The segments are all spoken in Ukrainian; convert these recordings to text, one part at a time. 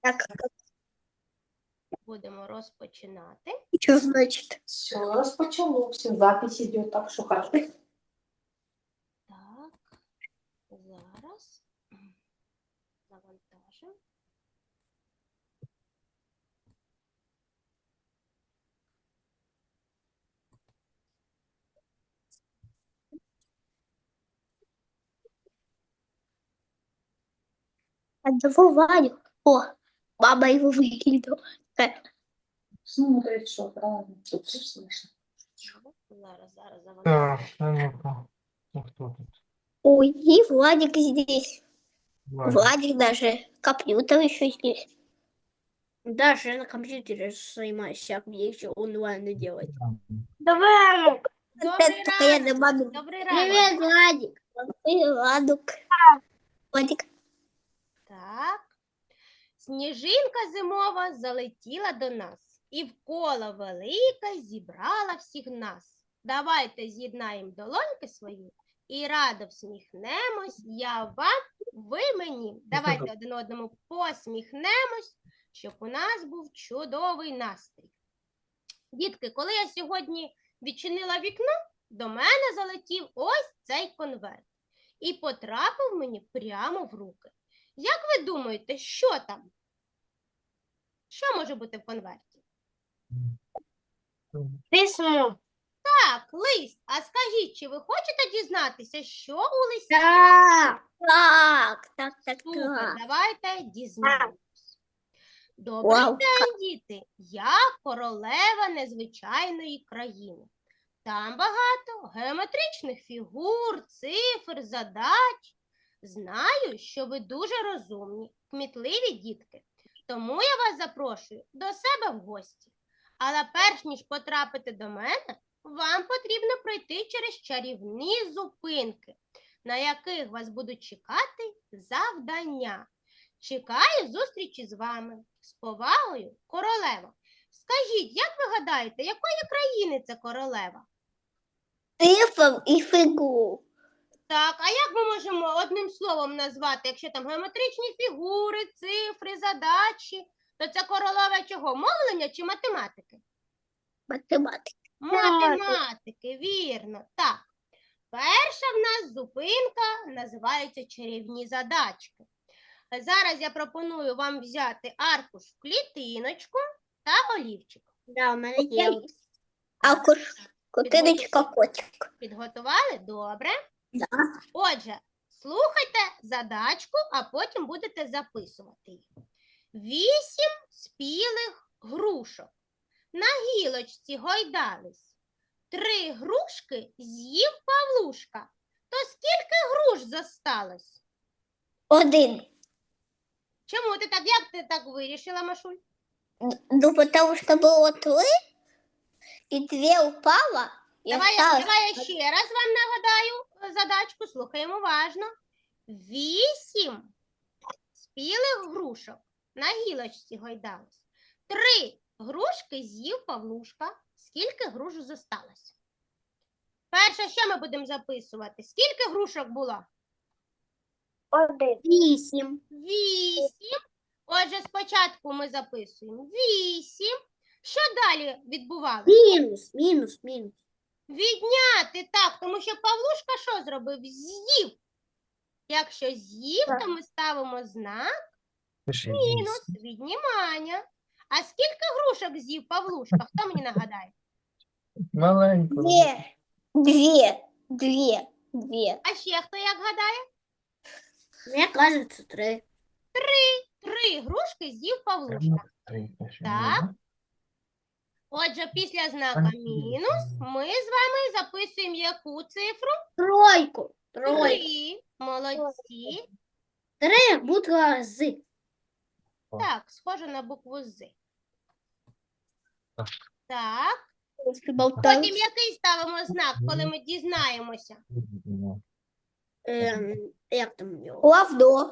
Так, Будемо розпочинати. что значит? Все, розпочалося. Запись іде, так що хай. Так, зараз завантажимо. Одного Ваню. О, мама его выкинула. Так, Смотрить, що правильно. Тут все слышно. Зараз, зараз завантажимо. Так, а ну-ка. Ну, кто тут? Ой, и Владик здесь. Ваня. Владик даже. Компьютер еще здесь. Даже я на компьютере занимаюсь всяким, мне еще онлайн делать. Давай. Добрий Только я ранок. Добрий ранок. Привет, Владик! Владик. Владик. Так. Сніжинка зимова залетіла до нас і в коло велике зібрала всіх нас. Давайте з'єднаємо долоньки свої і радо всміхнемось. Я вам, ви мені. Давайте один одному посміхнемось, щоб у нас був чудовий настрій. Дітки, коли я сьогодні відчинила вікно, до мене залетів ось цей конверт і потрапив мені прямо в руки. Як ви думаєте, що там? Що може бути в конверті? Письмо. Так, лист. А скажіть, чи ви хочете дізнатися, що у листі? Да. Так, так, так, Супер, так. давайте дізнаємось. Добрий Вау. день, діти! Я королева незвичайної країни. Там багато геометричних фігур, цифр, задач. Знаю, що ви дуже розумні, кмітливі дітки. Тому я вас запрошую до себе в гості. Але перш ніж потрапити до мене, вам потрібно пройти через чарівні зупинки, на яких вас будуть чекати завдання. Чекаю зустрічі з вами. З повагою, королева. Скажіть, як ви гадаєте, якої країни це королева? Цифр и фигур. Так, а як ми можемо одним словом назвати, якщо там геометричні фігури, цифри, задачі, то це королева чого? Мовлення чи математики? Математика. Математики, вірно. Так. Перша в нас зупинка називається чарівні задачки. Зараз я пропоную вам взяти аркуш в клітиночку та олівчик. Да, у меня есть. Акуш. Кутыночка котик. Підготували? Добре. Да. Отже, слухайте задачку, а потім будете записувати. Вісім спілих грушок. На гілочці гойдались. Три грушки з'їв Павлушка. То скільки груш зосталось? Один. Чому ти так? Як ти так вирішила, Машуль? Ну, потому что было три, и две упало, и Давай, я- осталось давай я ще раз вам нагадаю задачку, слухаємо уважно. Вісім спілих грушок на гілочці гойдались. Три грушки з'їв Павлушка. Скільки груш зосталось? Перше, що ми будемо записувати? Скільки грушок було? один. Висим. Вісім. Отже, спочатку ми записуємо вісім. Що далі відбувалося? Минус, минус, минус. Відняти так, тому що Павлушка що зробив? З'їв. Якщо з'їв, Так. то ми ставимо знак Пиши мінус віднімання. А скільки грушок з'їв Павлушка? Хто мені нагадає? Маленько. Две. Две. Две. Две. А ще хто як гадає? Мне кажется, три. Три грушки з'їв Павлушка. Три Так. да? Отже, після знака Так. мінус ми з вами записуємо яку цифру? Тройку. Тройку. Три. Молодці. Три буква З. Так, схоже на букву З. Так. Так. Болтаю. Потім який ставимо знак, коли ми дізнаємося? Ну, Эм, як там у него? Лавдо.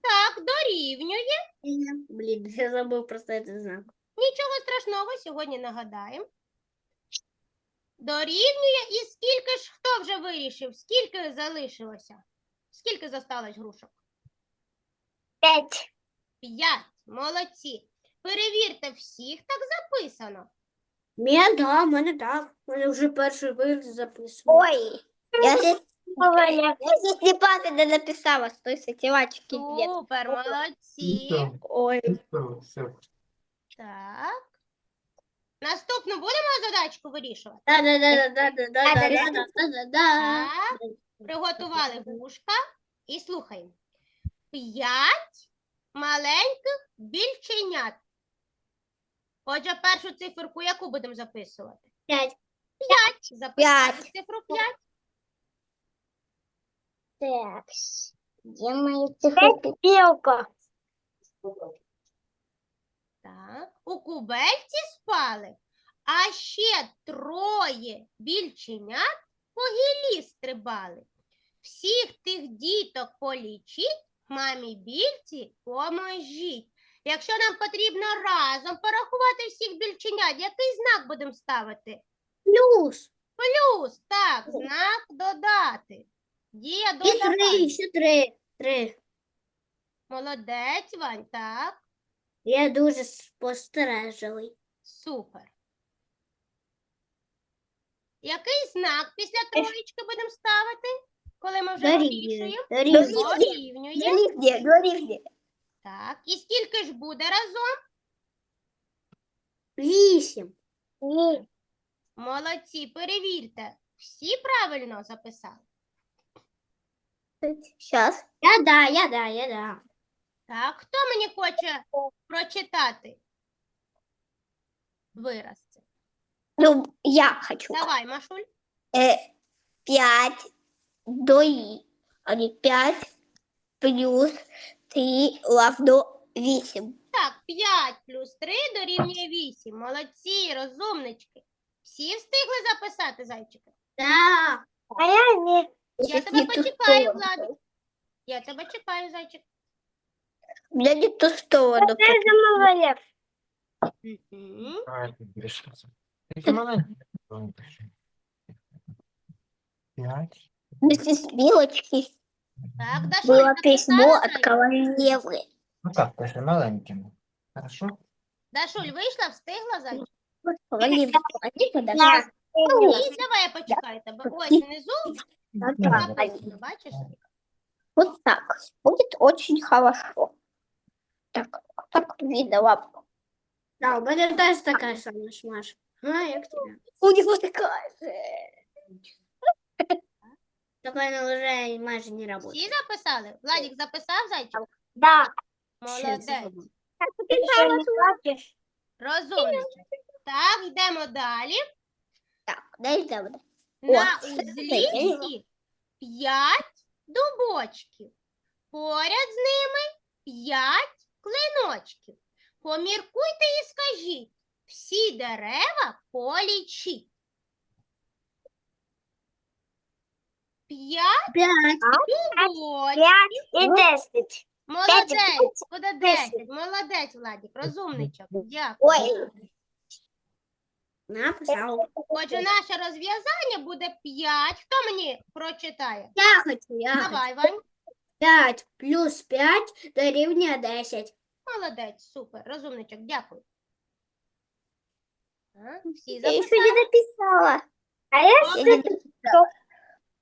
Так, дорівнює. Блин, я забыл просто этот знак. Нічого страшного, сьогодні нагадаємо. Дорівнює і скільки ж хто вже вирішив? Скільки залишилося? Скільки зосталось грушок? Пять. П'ять. Молодці. Перевірте всіх, так записано. Мене, да, в мене так. У мене вже перший вираз записаний. Ой, я здесь, я здесь неправильно написала с той сетевачки нет. Супер, молодці. Ой, все, все. Так. Наступну будемо задачку вирішувати? Да, да, да, да, да, да, да, да, да, да, да, да. Так. Приготували вушка і слухаємо. П'ять маленьких більченят. Отже, першу циферку яку будемо записувати? П'ять. П'ять. Записали П'ять. цифру п'ять. так, где мои цифры? Белка. Так. У кубельці спали, а ще троє більченят по гілі стрибали. Всіх тих діток полічіть, мамі більці поможіть. Якщо нам потрібно разом порахувати всіх більченят, який знак будемо ставити? Плюс. Плюс, так, знак додати. Дія І три, ще три. Три. Молодець, Вань, так. Я дуже спостережливий. Супер. Який знак після троєчки будемо ставити, коли ми вже Дорівнює. вирішуємо? Дорівнює. Так. І скільки ж буде разом? Вісім. Молодці, перевірте. Всі правильно записали? Сейчас. Я да, я да, я да. Так, хто мені хоче прочитати вираз? це? Ну, я хочу. Давай, Машуль. Э, пять до и. А не пять плюс три равно восемь. Так, 5 плюс 3 дорівнює 8. Молодці, розумнички. Всі встигли записати, зайчики? Да. А я не. Я тебе почекаю, Владик. Я тебе чекаю, зайчик. Я не ту сторону. Це замовляв. А, ты Пять. Здесь белочки. Так, Даша, Было письмо от королевы. Ну так, даже маленьким. Хорошо? Дашуль, вышла встигла за ній? От королева, вони подавали. Ні, ну, ну, давай почекайте, бо ось внизу написано, бачиш? Вот так. Будет очень хорошо. Так, так видно лапку. Да, у мене теж така сама ж, Маш. А, як тебе? У него такая же. Така вона вже майже не працює. Всі записали? Владик записав, зайчик? Да. Молодець. Розумничок. Так, йдемо далі. Так, дай завтра. На О, узлі п'ять дубочків. Поряд з ними п'ять клиночків. Поміркуйте і скажіть, всі дерева полічіть. П'ять П'ять. дубочків. и десять. Молодець, буде 10. Молодець, Владик, розумничок. Дякую. Ой, Написав. Отже, наше розв'язання буде 5. Хто мені прочитає? Я хочу, я хочу. Давай, Вань. 5 плюс 5 дорівнює 10. Молодець, супер, розумничок, дякую. Так, всі Я ще не дописала. А я ще не дописала.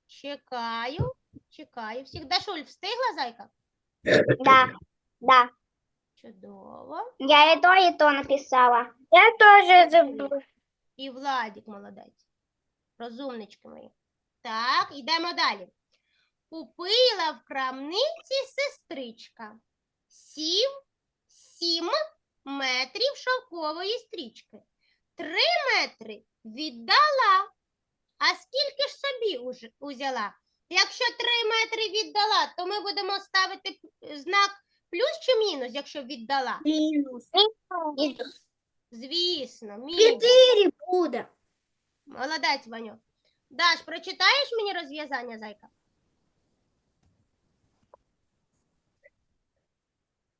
Чекаю, чекаю. Всіх Дашуль, встигла, зайка? Да, да. Чудово. Я и то, и то написала. Я тоже забыла. І Владик молодець. Розумнички мої. Так, йдемо далі. Купила в крамниці сестричка. Сів Сім метрів шовкової стрічки. Три метри віддала. А скільки ж собі узяла? Якщо три метри віддала, то ми будемо ставити знак плюс чи мінус, якщо віддала? Мінус. мінус. Звісно, мінус. 4 буде. Молодець, Ваню. Даш, прочитаєш мені розв'язання, зайка?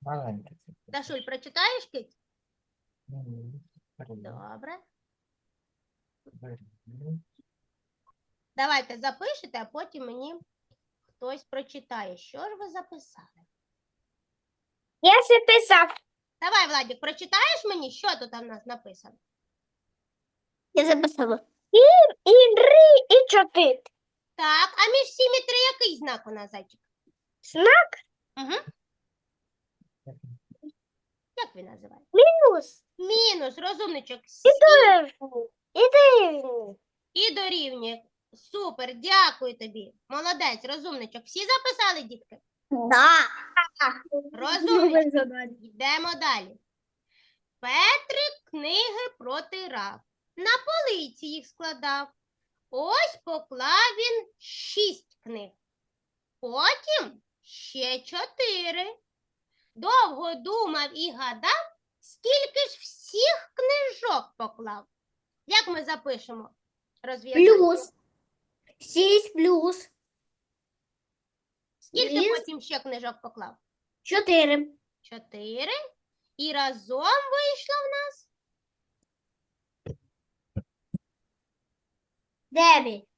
Маленьке. Дашуль, прочитаєш кить? Добре. Давайте запишете, а потім мені хтось прочитає. Що ж ви записали? Я записав. Давай, Владик, прочитаєш мені, що тут у нас написано? Я записала. І три, і чотири. Так, а між сім і три який знак у нас, зайчик? Знак Угу. Як він називається? мінус. Мінус, розумничок. І дорівнює. І дорівнює. і дорівнює. Супер, дякую тобі. Молодець, розумничок. Всі записали, дітки? Да. Розумничок. Йдемо далі. Петрик книги протирав. На полиці їх складав. Ось поклав він шість книг. Потім ще чотири. Довго думав і гадав, скільки ж всіх книжок поклав. Як ми запишемо? Розв'язання? Плюс. Шість плюс. Скільки Плюс. потім ще книжок поклав? Чотири. Чотири. І разом вийшло в нас Дев'ять.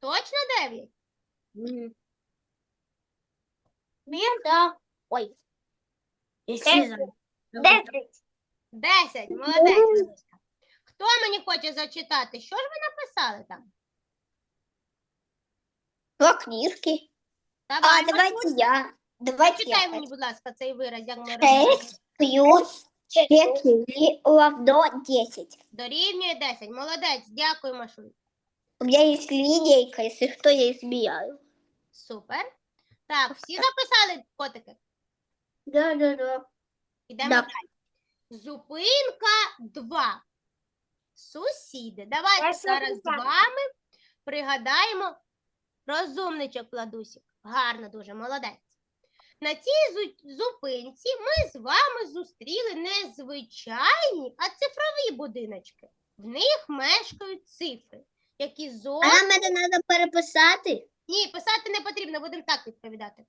точно дев'ять. Ні, да. Ой. Десять. Десять. Молодець. Хто мені хоче зачитати? Що ж ви написали там? Два книжки. Давай, А, давайте Маркусь, я. Давайте Читай я. мені, будь ласка, цей вираз, як ми розуміємо. Шесть плюс четыре равно десять. Дорівнює 10. Молодець. Дякую, Машуль. У меня есть линейка, если что, я изменяю. Супер. Так, всі записали котики? Да, да, да. Ідемо Да. далі. Зупинка 2. Сусіди. Давайте Я зараз з записала. вами пригадаємо розумничок Владусік. Гарно дуже, молодець. На цій зу- зупинці ми з вами зустріли не звичайні, а цифрові будиночки. В них мешкають цифри, які А зовсім нам это надо переписати? Ні, писати не потрібно, будемо так відповідати.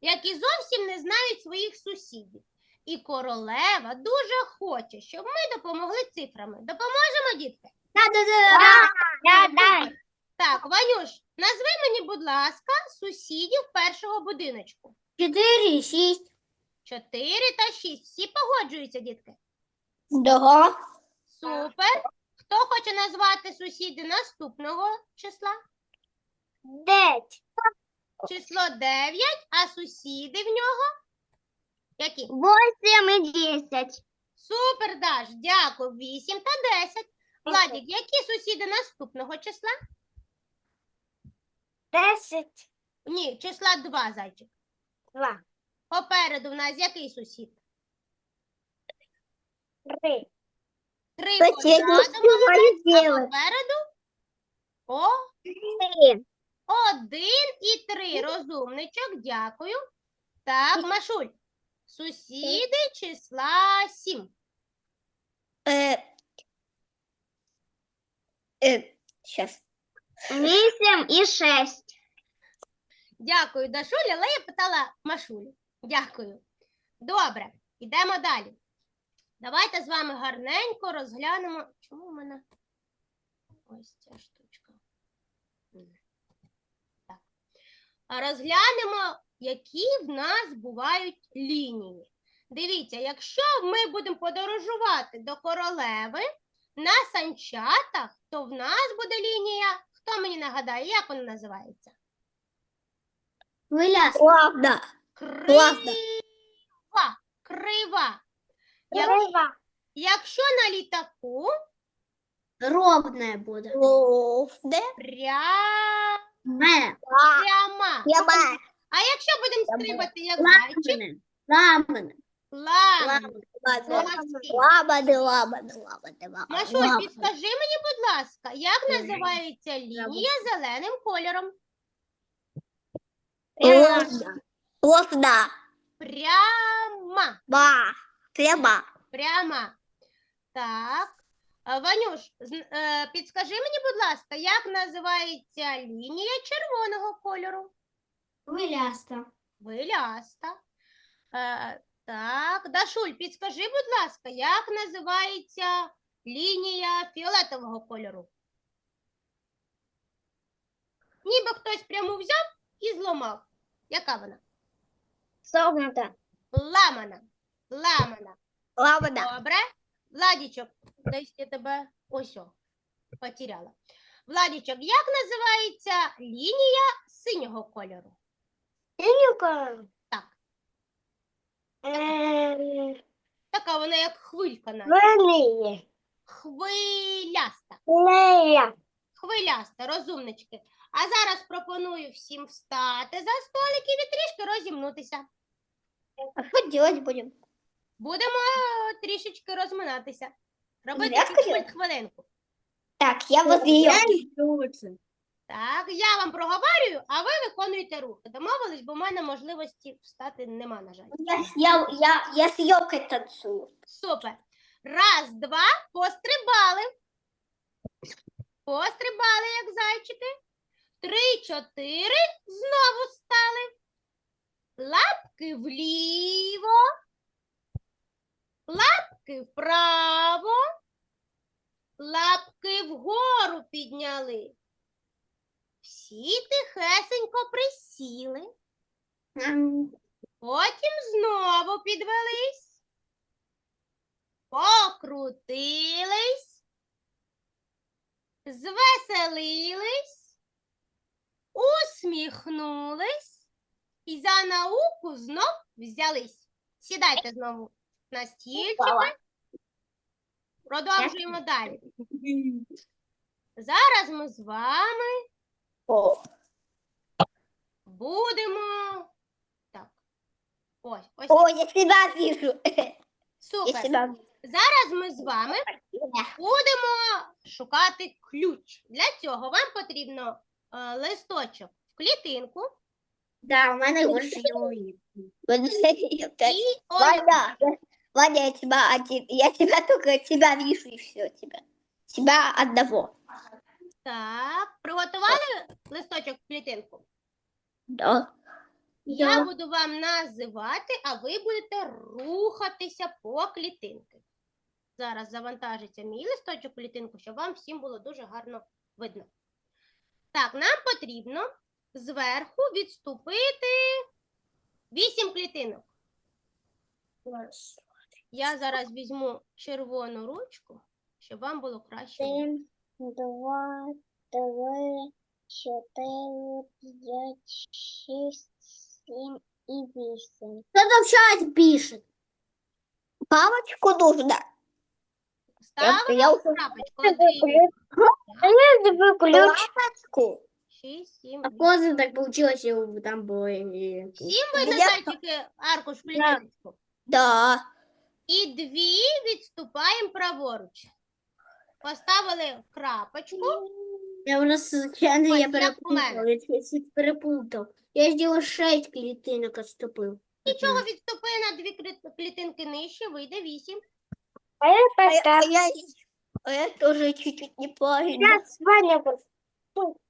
Які зовсім не знають своїх сусідів. І королева дуже хоче, щоб ми допомогли цифрами. Допоможемо, дітки? Да, да, да. Супер. Так, Ванюш, назви мені, будь ласка, сусідів першого будиночку. Чотири, шість. Чотири та шість. Всі погоджуються, дітки? Да. Супер. Хто хоче назвати сусіди наступного числа? Дев'ять. Число 9, а сусіди в нього? Які? Восемь і десять. Супер, Даш, дякую. 8 та 10. Владик, які сусіди наступного числа? Десять. Ні, числа 2, зайчик. Два. Попереду в нас який сусід? Три. Три позаду, молодець, а попереду? О, Три. Один і три. Розумничок, дякую. Так, Машуль. Сусіди числа 7. Э, э, сейчас. Вісім і шесть. Дякую, Дашулі, але я питала Машулі. Дякую. Добре, йдемо далі. Давайте з вами гарненько розглянемо. Чому в мене ось ця штучка? М. Так. А Розглянемо, які в нас бувають лінії. Дивіться, якщо ми будемо подорожувати до королеви на санчатах, то в нас буде лінія. Хто мені нагадає, як вона називається? Хвиляста. Крива. Крива. Крива. якщо на літаку Ровне буде. Ровно. пря... Ме. пряма. Прямо. А якщо будемо стрибати як зайчик, Ламане. Ламане. Ладно. Молодці. Ладно, Машуль, ладно. підскажи мені, будь ласка, як називається лінія зеленим кольором? Ровно. Ровно. Пряма. Ба. Прямо. Пряма. Так. Ванюш, е, підскажи мені, будь ласка, як називається лінія червоного кольору? Хвиляста. Хвиляста. Е, так, Дашуль, підскажи, будь ласка, як називається лінія фіолетового кольору? Ніби хтось пряму взяв і зламав. Яка вона? Согнута. Ламана. Ламана. Ладно. Добре. Владічок, десь я тебе ось о, потеряла. Владічок, як називається лінія синього кольору? Синюка. Так. Эм, Така вона як хвилька навіть. Хвиляста. Лея. Хвиляста, розумнички. А зараз пропоную всім встати за столиків і трішки розімнутися. Что делать будем? Будемо трішечки розминатися. Робити чуть-чуть хвилинку. Так, я возле ее. Так, я вам проговорюю, а ви виконуєте рухи. Домовились, бо в мене можливості встати нема, на жаль. Я, я, я, я с елкой танцую. Супер. Раз, два, пострибали. Пострибали, як зайчики. Три, чотири, знову стали. Лапки вліво. Лапки вправо. Лапки вгору підняли. Всі тихесенько присіли. Потім знову підвелись, покрутились, звеселились, усміхнулись і за науку знов взялись. Сідайте знову на стільчики. Продовжуємо далі. Зараз ми з вами будемо. Так. Ось, ось. О, я себя вижу. Супер. Зараз ми з вами будемо шукати ключ. Для цього вам потрібно е, листочок в клітинку Да, у мене вже є. і олівець. Ваня, я- тебя, один, я тебя только тебя вижу и все тебя. Тебя одного. Так, приготували листочок в клітинку? Да. Я буду вам називати, а ви будете рухатися по клітинки. Зараз завантажиться мій листочок в клітинку, щоб вам всім було дуже гарно видно. Так, нам потрібно зверху відступити 8 клітинок. Я зараз візьму червону ручку, щоб вам було краще. Один, два, три, чотири, п'ять, шість, сім і вісім. Чате пишет? Палочку нужно. Ставимо я крапочку. Один, Я тебе Палочку. шість, сім, А вісім. поздно так получилось, и там было... и- Сім Я- видно зайчики аркуш клітиночку. Да. І дві відступаємо праворуч. Поставили крапочку. Я просто случайно Ой, я як у перепутал, я чуть перепутал. Я сделал шесть клітинок отступил. Нічого відступи на дві клі- клітинки нижче, вийде вісім. А я А я, а поставлю. я, а я тоже чуть-чуть неправильно. Ваня,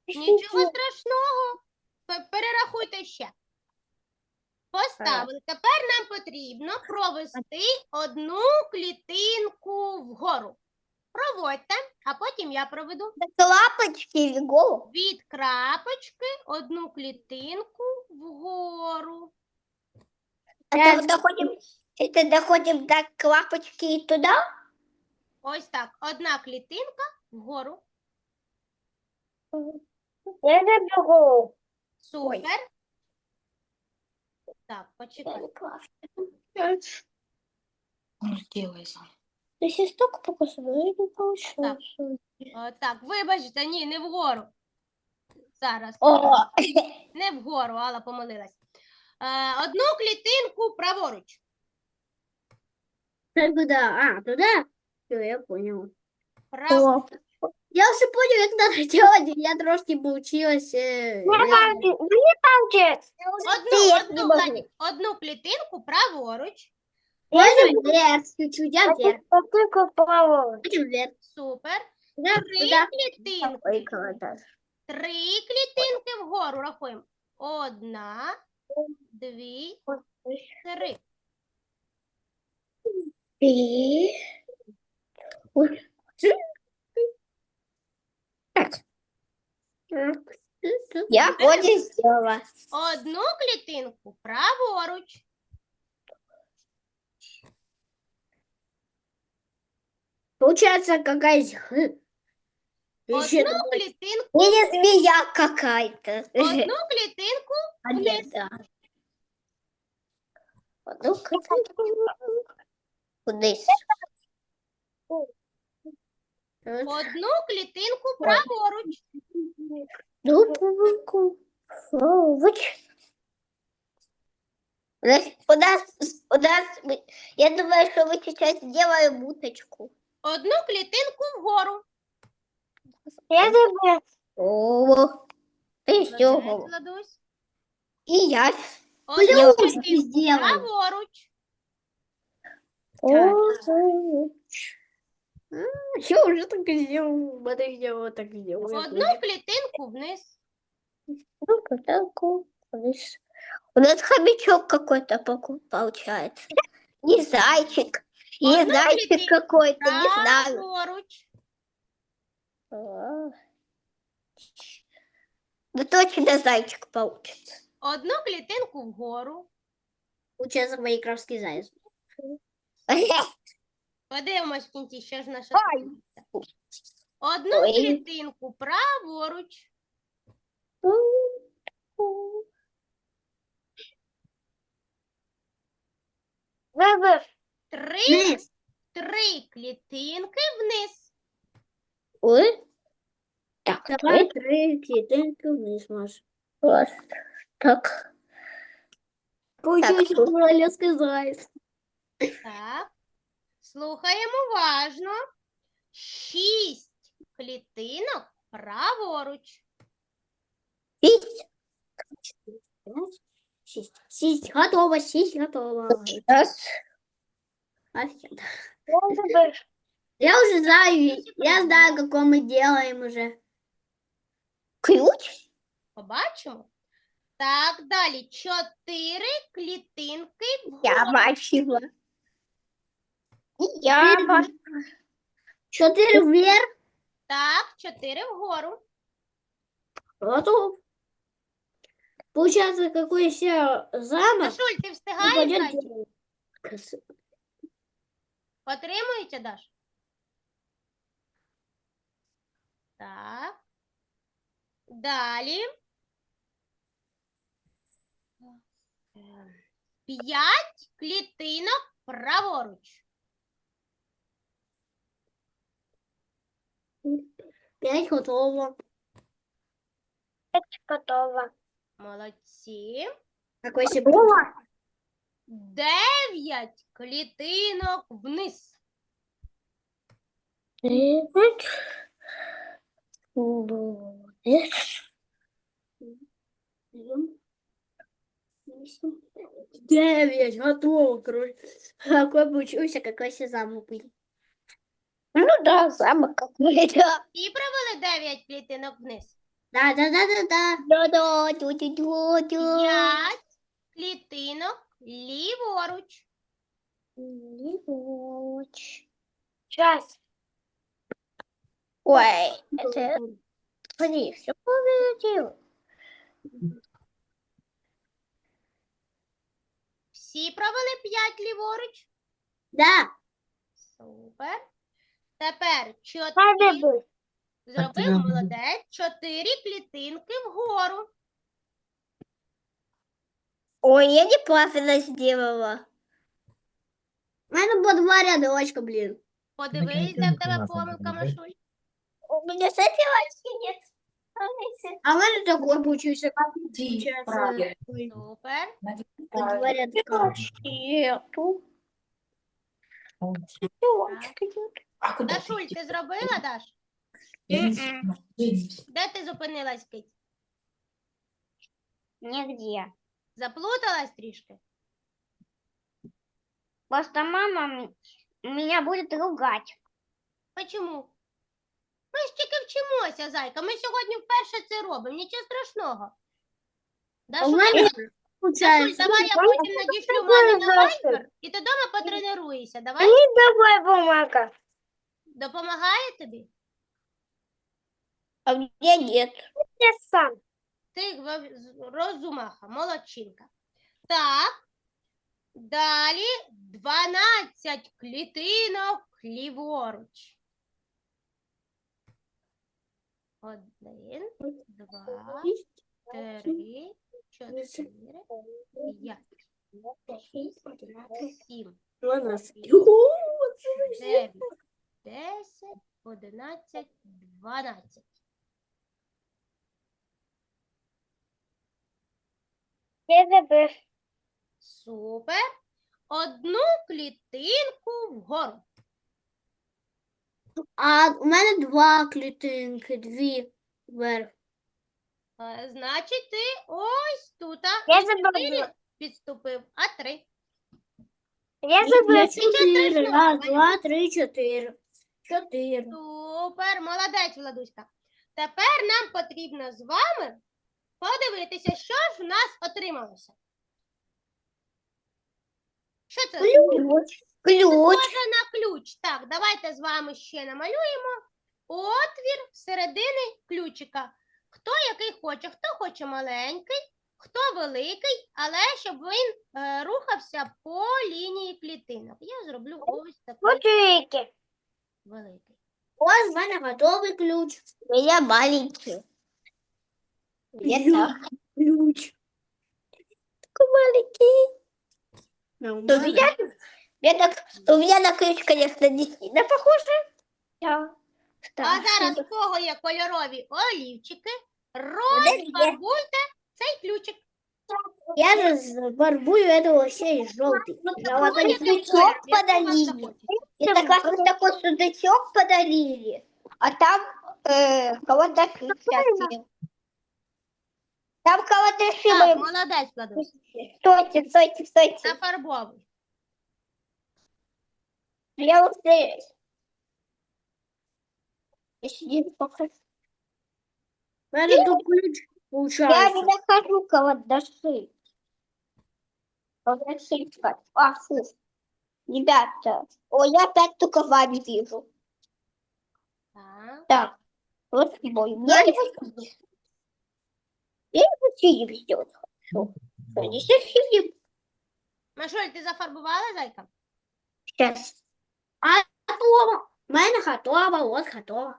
Нічого страшного. Пе- Перерахуйте ще. Поставили. Тепер нам потрібно провести одну клітинку вгору. Проводьте, а потім я проведу. Так лапочки в голову. Від крапочки одну клітинку вгору. Это доходим, это доходим до лапочки и туда. Ось так. Одна клітинка вгору. я заберу. Супер. Так, почекай. Ну, сделай сам. То я столько показываю, не получилось. О, так, вибачте, ні, не вгору. Зараз. О, Не вгору, Алла помилилась. Е, одну клітинку праворуч. Так, Туда, а, туда? Все, я понял. Праворуч. Я уже понял, как надо делать, я трошки получилось. Э, Не я- пам'ятаю. Одну, одну. Владик, одну клітинку праворуч. Потім вверх, чуть-чуть, я вверх. Потільки право. Потім вверх. Супер. Три клітинки. Три клітинки вгору рахуємо. Одна, дві, три. И... Так, Я потім сделала. Одну клітинку праворуч. Получается какая-то... Одну такая- клітинку, Или змея какая-то. одну клітинку А нет, да. Одну ну-ка. Куда? Одну клітинку праворуч. Вот. У нас, у нас, у нас, мы- я думаю, что мы сейчас сделаем уточку. Одну клітинку вгору. Я тебе. О, ты Молодець, все. Владусь. И я. Одну Плюшки клітинку сделай. праворуч. Я уже так и сделал. Подожди, я вот так сделаю. Одну клітинку вниз. Ну-ка. У нас хомячок какой-то получается. Не зайчик. Не зайчик какой-то, не знаю. А. Да точно зайчик получится. Одну клітинку вгору. Получается майкровский заяц. Подивимось в кінці, що ж наша. Одну клітинку праворуч. Вибив. Три, Вниз. три клітинки вниз. Ой. Так, Давай три клетинки вниз, Маш. раз. Так. Получился тут. королевский заяц. Так. Слухаємо уважно. Шість клітинок праворуч. Шесть. Шесть. Шесть. Готово, шесть готово. Раз. Офигенно. Я уже знаю, я знаю, какой мы делаем уже. Ключ. Побачимо. Так, далі. Чотири клітинки Я вгору. бачила. Я Вверх. бачила. Четыре вверх. Так, чотири вгору. Готов. Получается, какой-то замок. Дашуль, ти встигаєш? упадет Зайчик? дерево. Красиво. Отримуєте, Даш? Так. Далі. Е, П'ять клітинок праворуч. Пять готово. Готова. Молодці. Какой себе? Дев'ять клітинок вниз. Девять. Девять готово, короче. Какой получился, какой замок был. Ну да, замок какой-то. І провели дев'ять клітинок вниз. Да, да, да, да, да. Да-да, тю-тю-тю-тю. П'ять клітинок ліворуч. Ліворуч. Час. Ой, это... Смотри, все победил. Всі провели п'ять ліворуч. Да. Супер. Тепер чотири. Зробив молодець. Чотири клітинки вгору. Ой, я неправильно сделала. У мене було два рядочка, блін. Подивись, де в тебе помилка, Машуль. У меня с этой вообще нет. А в мене такой получився. Ті, правильно. Супер. Два рядка. Нету. Дашуль, ти зробила, Даш? Де ти зупинилась, Кить? Нигде. Заплуталась трішки? Просто мама м- меня будет ругать. Почому? Ми ж тільки вчимося, зайка. Ми сьогодні вперше це робимо. Нічого страшного. Дашуль, Дашуль, давай я потім надішлю мамі на вайбер, і ти вдома потренуєшся. Давай? Давай, бумага. Допомагає тобі? А у меня нет. Я сам. Ти розумаха, молодчинка. Так. Далі 12 клітинок ліворуч. Один, два, три, чотири, п'ять, шість, сім, дев'ять, десять, одинадцять, дванадцять. Я забив. Супер. Одну клітинку вгору. А у мене два клітинки, дві вверх. Е, Значить, ти ось тут Я і забив. чотири підступив, а три. Я Я забив. чотири. Раз, два, три, чотири. Чотири. Супер, молодець, Владуська. Тепер нам потрібно з вами подивитися, що ж в нас отрималося. Що це? Ключ. Ключ. Схоже на ключ. Так, давайте з вами ще намалюємо отвір всередини ключика. Хто який хоче, хто хоче маленький, хто великий, але щоб він е, рухався по лінії клітинок. Я зроблю ось такий великий. Ось в мене готовий ключ. Меня маленький. Я так. Ключ. Такой маленький. У Нормально. меня, я так, у меня на ключ, конечно, не сильно похоже. Я А зараз в кого є кольорові олівчики, Подожди. розфарбуйте цей ключик. Я разбарбую этого ще жовтий. Золотой Будь-який сундучок колір, який вам подарили. захочеться. Это как вот такой сундучок подарили, а там э, кавардаши всякие. Там кавардаши Так, мои. молодець, Владусь. Стойте, стойте, стойте. Зафарбовуй. Я уже... Еще не покажу. В мене тут ключ Я получається. не нахожу кавардаши. Кавардаши искать. А, фу. Ребята, о, я опять только вами вижу. Так. Так, вот мой. Я не хочу. Я хочу сделать. Хорошо. Не сидим. Машуль, ти зафарбувала зайка? Сейчас. Готово. В мене готово, от готово.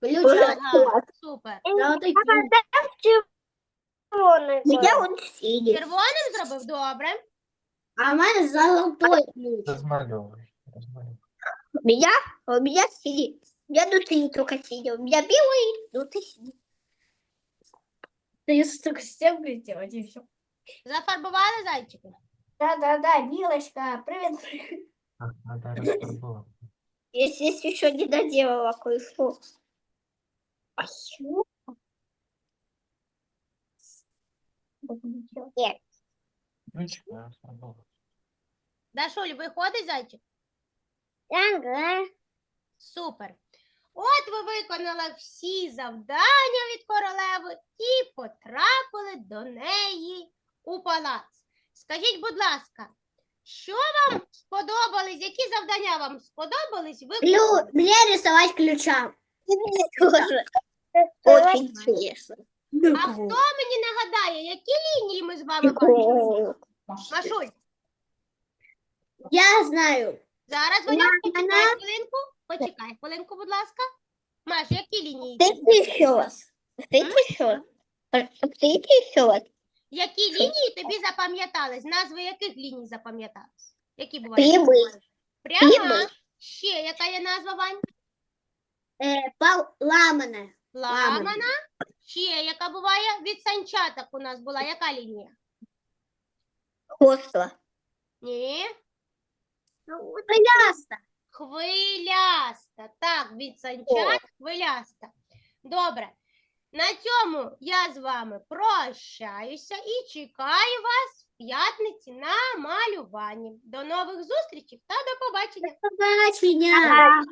Ключ. Ура. Ага, супер. Золотий ключ. Червоний. Меня он синий. Червоним зробив добре. А в мене золотой ключ. Розмальовуй. розмальовуй. У меня, у меня синий. У меня внутри только синий. У меня белый, внутри синий. Ты если только стенку сделать и все. Зафарбували зайчики? Да-да-да, Милочка, привет. Так, треба розфарбувати. Я здесь еще не доделала кое-что. Ай. Нет. Ключик треба розфарбувати. Дашуль, виходить зайчик? Ага. Супер. От ви виконали всі завдання від королеви і потрапили до неї у палац. Скажіть, будь ласка, що вам сподобались, які завдання вам сподобались? Ви Клю... Мне рисовать ключа. Тоже. Очень интересно. А хто мені нагадає, які лінії ми з вами бачимо? Машуль, Я знаю. зараз Ваня, Ляна. хвилинку. Почекай хвилинку, будь ласка. Маш, які лінії? Які лінії тобі запам'ятались? Назви яких ліній запам'ятались? Які бувають? Пряма. Прямий. Ще яка є назва Вань? Е, пал... Ламане. Ламана. Ще яка буває? Від санчаток у нас була яка лінія? Хостела. Ні. Пиляста. Хвиляста. Так, від санчат хвиляста. Добре. На цьому я з вами прощаюся і чекаю вас в п'ятниці на малюванні. До нових зустрічей та до побачення. Побачення. Ага.